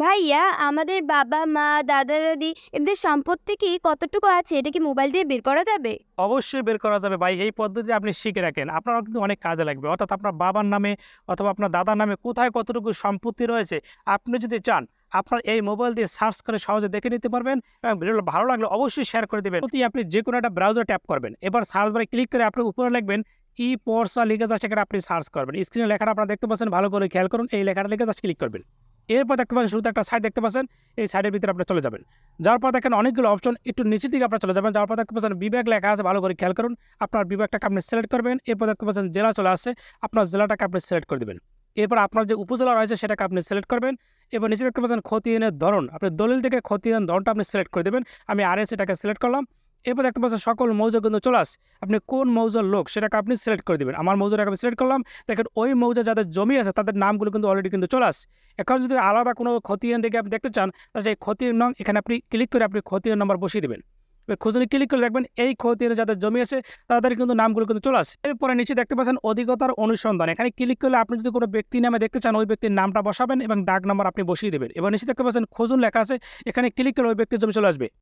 ভাইয়া, আমাদের বাবা, মা, দাদা, দাদি, এদের সম্পত্তি কি কতটুকু আছে? এটা কি মোবাইল দিয়ে বের করা যাবে? অবশ্যই বের করা যাবে ভাই। এই পদ্ধতি আপনি শিখে রাখেন। আপনারও কিন্তু অনেক কাজে লাগবে। অর্থাৎ আপনার বাবার নামে অথবা আপনার দাদার নামে কোথায় কতটুকু সম্পত্তি রয়েছে, আপনি যদি চান, আপনার এই মোবাইল দিয়ে সার্চ করে সহজে দেখে নিতে পারবেন এবং ভিডিওটা ভালো লাগলে অবশ্যই শেয়ার করে দেবেন। প্রতি আপনি যে কোনো একটা ব্রাউজার ট্যাপ করবেন। এবার সার্চ বারে ক্লিক করে আপনি উপরে লিখবেন ই পর্সা লিখে যাচ্ছে সেখানে আপনি সার্চ করবেন। স্ক্রিনে লেখাটা আপনারা দেখতে পাচ্ছেন। ভালো করে খেয়াল করুন, এই লেখাটা লিখে যাচ্ছে ক্লিক করবেন। এরপর দেখতে পাচ্ছেন, শুরুতে একটা সাইড দেখতে পাচ্ছেন, এই সাইডের ভিতরে আপনি চলে যাবেন। যাওয়ার পর দেখেন অনেকগুলো অপশন একটু নিচের দিকে আপনার চলে যাবেন। যাওয়ার পর দেখতে পাচ্ছেন, বিভাগ লেখা আছে, ভালো করে খেয়াল করুন। আপনার বিভাগটাকে আপনি সিলেক্ট করবেন। এরপর দেখতে পাচ্ছেন, জেলা চলে আসছে, আপনার জেলাটাকে আপনি সিলেক্ট করে দেবেন। এরপর আপনার যে উপজেলা রয়েছে, সেটাকে আপনি সিলেক্ট করবেন। এবার নিচে দেখতে পাচ্ছেন, খতিয়ানের ধরন। আপনি দলিল থেকে খতিয়ান ধরনটা আপনি সিলেক্ট করে দেবেন। আমি আর এটাকে সিলেক্ট করলাম। এরপর দেখতে পাচ্ছেন সকল মৌজা কিন্তু চলে আসে। আপনি কোন মৌজার লোক সেটাকে আপনি সিলেক্ট করে দেবেন। আমার মৌজাটাকে আমি সিলেক্ট করলাম। দেখেন ওই মৌজা যাদের জমি আছে তাদের নামগুলো কিন্তু অলরেডি কিন্তু চলে আসে। এখন যদি আলাদা কোনো খতিয়ান দেখে আপনি দেখতে চান, তাহলে সেই খতিয়ান নং এখানে আপনি ক্লিক করে আপনি খতিয়ান নম্বর বসিয়ে দেবেন। খুঁজে ক্লিক করে দেখবেন এই খতিয়ানে যাদের জমি আছে তাদের কিন্তু নামগুলো কিন্তু চলে আসে। এরপরে নিচে দেখতে পাচ্ছেন অধিকতার অনুসন্ধান। এখানে ক্লিক করলে আপনি যদি কোনো ব্যক্তি নামে দেখতে চান, ওই ব্যক্তির নামটা বসাবেন এবং দাগ নাম্বার আপনি বসিয়ে দেবেন। এবং নিচে দেখতে পাচ্ছেন খুঁজুন লেখা আছে। এখানে ক্লিক করলে ওই ব্যক্তির জমি চলে আসবে।